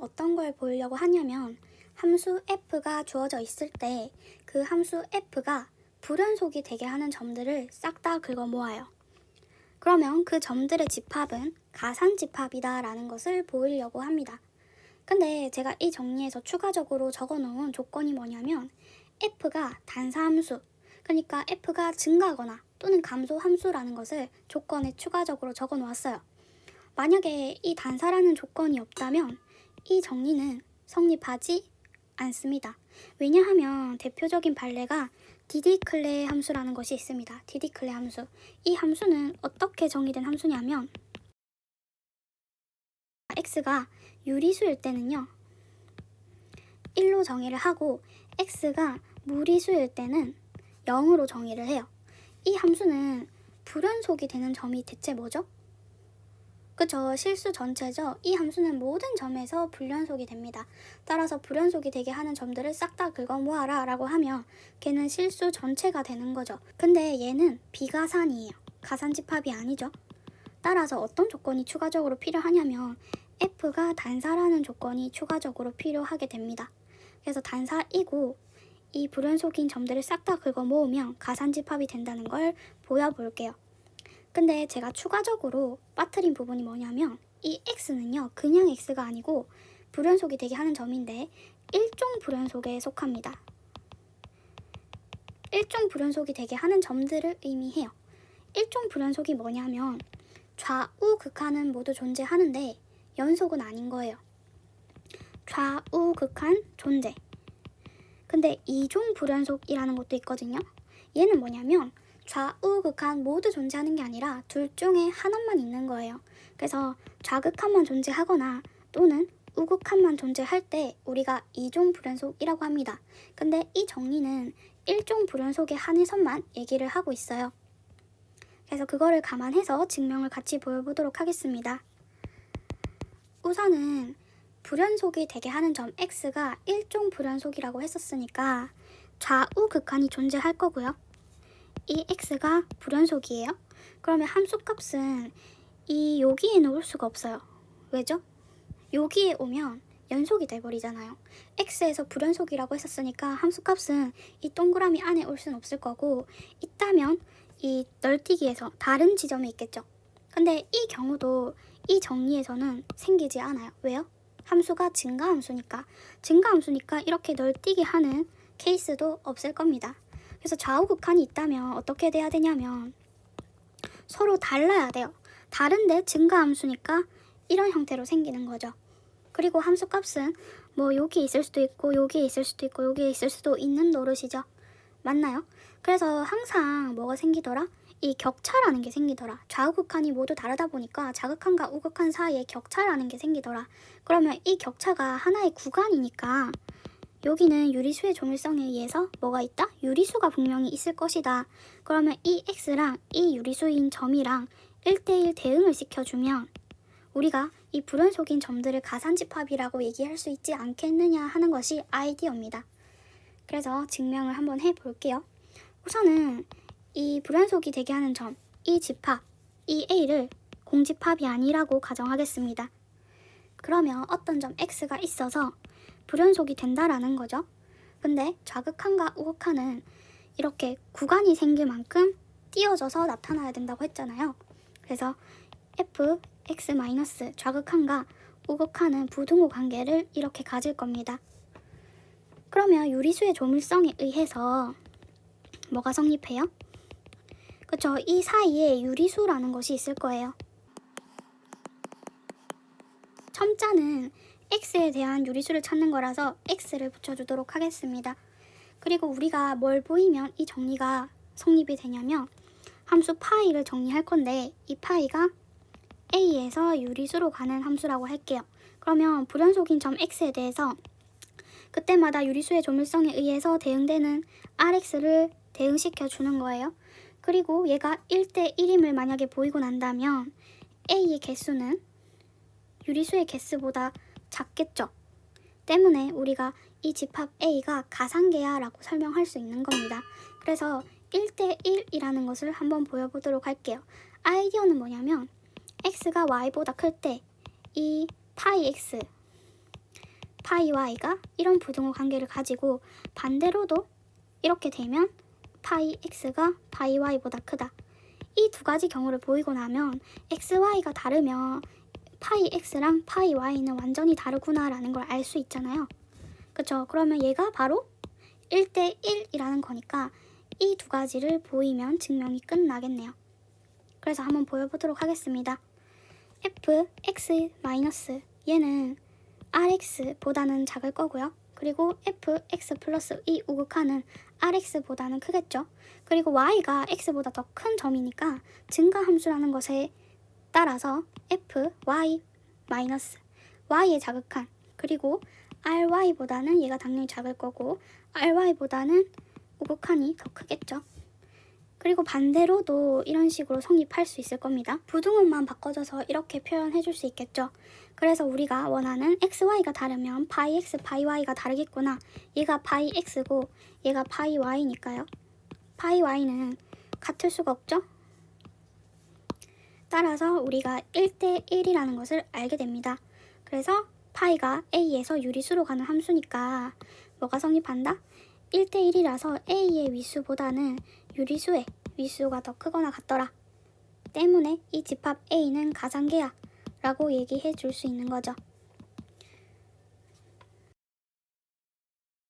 어떤 걸 보이려고 하냐면 함수 f가 주어져 있을 때 그 함수 f가 불연속이 되게 하는 점들을 싹 다 긁어 모아요. 그러면 그 점들의 집합은 가산 집합이다라는 것을 보이려고 합니다. 근데 제가 이 정리에서 추가적으로 적어 놓은 조건이 뭐냐면 f가 단사함수, 그러니까 f가 증가하거나 또는 감소함수라는 것을 조건에 추가적으로 적어 놓았어요. 만약에 이 단사라는 조건이 없다면 이 정리는 성립하지 않습니다. 왜냐하면 대표적인 발레가 디디클레 함수라는 것이 있습니다. 디디클레 함수. 이 함수는 어떻게 정의된 함수냐면 x가 유리수일 때는요. 1로 정의를 하고 x가 무리수일 때는 0으로 정의를 해요. 이 함수는 불연속이 되는 점이 대체 뭐죠? 그쵸 실수 전체죠. 이 함수는 모든 점에서 불연속이 됩니다. 따라서 불연속이 되게 하는 점들을 싹 다 긁어 모아라 라고 하면 걔는 실수 전체가 되는 거죠. 근데 얘는 비가산이에요. 가산집합이 아니죠. 따라서 어떤 조건이 추가적으로 필요하냐면 f가 단사라는 조건이 추가적으로 필요하게 됩니다. 그래서 단사이고 이 불연속인 점들을 싹 다 긁어 모으면 가산집합이 된다는 걸 보여볼게요. 근데 제가 추가적으로 빠뜨린 부분이 뭐냐면 이 x는요 그냥 x가 아니고 불연속이 되게 하는 점인데 일종 불연속에 속합니다. 일종 불연속이 되게 하는 점들을 의미해요. 일종 불연속이 뭐냐면 좌우 극한은 모두 존재하는데 연속은 아닌 거예요. 좌우 극한 존재. 근데 이종 불연속이라는 것도 있거든요. 얘는 뭐냐면 좌우 극한 모두 존재하는 게 아니라 둘 중에 하나만 있는 거예요. 그래서 좌극한만 존재하거나 또는 우극한만 존재할 때 우리가 이종 불연속이라고 합니다. 근데 이 정리는 일종 불연속에 한해서만 얘기를 하고 있어요. 그래서 그거를 감안해서 증명을 같이 보여보도록 하겠습니다. 우선은 불연속이 되게 하는 점 x가 일종 불연속이라고 했었으니까 좌우 극한이 존재할 거고요. 이 x가 불연속이에요. 그러면 함수값은 이 여기에는 올 수가 없어요. 왜죠? 여기에 오면 연속이 돼버리잖아요. x에서 불연속이라고 했었으니까 함수값은 이 동그라미 안에 올 수는 없을 거고 있다면 이 널뛰기에서 다른 지점에 있겠죠. 근데 이 경우도 이 정리에서는 생기지 않아요. 왜요? 함수가 증가함수니까 증가함수니까 이렇게 널뛰기 하는 케이스도 없을 겁니다. 그래서 좌우 극한이 있다면 어떻게 돼야 되냐면 서로 달라야 돼요. 다른데 증가함수니까 이런 형태로 생기는 거죠. 그리고 함수 값은 뭐 여기 있을 수도 있고 여기에 있을 수도 있고 여기에 있을 수도 있는 노릇이죠. 맞나요? 그래서 항상 뭐가 생기더라? 이 격차라는 게 생기더라. 좌우 극한이 모두 다르다 보니까 자극한과 우극한 사이에 격차라는 게 생기더라. 그러면 이 격차가 하나의 구간이니까 여기는 유리수의 조밀성에 의해서 뭐가 있다? 유리수가 분명히 있을 것이다. 그러면 이 x랑 이 유리수인 점이랑 1대1 대응을 시켜주면 우리가 이 불연속인 점들을 가산집합이라고 얘기할 수 있지 않겠느냐 하는 것이 아이디어입니다. 그래서 증명을 한번 해볼게요. 우선은 이 불연속이 되게 하는 점, 이 집합, 이 a를 공집합이 아니라고 가정하겠습니다. 그러면 어떤 점 x가 있어서 불연속이 된다라는 거죠. 근데 좌극한과 우극한은 이렇게 구간이 생길 만큼 띄어져서 나타나야 된다고 했잖아요. 그래서 f x 마이너스 좌극한과 우극한은 부등호 관계를 이렇게 가질 겁니다. 그러면 유리수의 조밀성에 의해서 뭐가 성립해요? 그쵸? 이 사이에 유리수라는 것이 있을 거예요. 첨자는 x에 대한 유리수를 찾는 거라서 x를 붙여주도록 하겠습니다. 그리고 우리가 뭘 보이면 이 정리가 성립이 되냐면 함수 파이를 정리할 건데 이 파이가 a에서 유리수로 가는 함수라고 할게요. 그러면 불연속인 점 x에 대해서 그때마다 유리수의 조밀성에 의해서 대응되는 rx를 대응시켜 주는 거예요. 그리고 얘가 1대 1임을 만약에 보이고 난다면 a의 개수는 유리수의 개수보다 작겠죠. 때문에 우리가 이 집합 a가 가상계야 라고 설명할 수 있는 겁니다. 그래서 1대 1이라는 것을 한번 보여보도록 할게요. 아이디어는 뭐냐면 x가 y보다 클 때 이 파이 x 파이 y가 이런 부등호 관계를 가지고 반대로도 이렇게 되면 파이 x가 파이 y보다 크다. 이 두 가지 경우를 보이고 나면 x, y가 다르면 파이 x랑 파이 y는 완전히 다르구나라는 걸 알 수 있잖아요. 그쵸? 그러면 얘가 바로 1대 1이라는 거니까 이 두 가지를 보이면 증명이 끝나겠네요. 그래서 한번 보여보도록 하겠습니다. f x 마이너스 얘는 rx보다는 작을 거고요. 그리고 fx 플러스 이 우극한은 rx보다는 크겠죠. 그리고 y가 x보다 더 큰 점이니까 증가 함수라는 것에 따라서 f y 마이너스 y의 자극한 그리고 ry보다는 얘가 당연히 작을 거고 ry보다는 우극한이 더 크겠죠. 그리고 반대로도 이런 식으로 성립할 수 있을 겁니다. 부등호만 바꿔줘서 이렇게 표현해 줄 수 있겠죠. 그래서 우리가 원하는 xy가 다르면 파이 x, 파이 y가 다르겠구나. 얘가 파이 x고 얘가 파이 y니까요. 파이 y는 같을 수가 없죠. 따라서 우리가 1대 1이라는 것을 알게 됩니다. 그래서 파이가 a에서 유리수로 가는 함수니까 뭐가 성립한다? 1대 1이라서 a의 위수보다는 유리수의 위수가 더 크거나 같더라. 때문에 이 집합 a는 가상계야 라고 얘기해 줄 수 있는 거죠.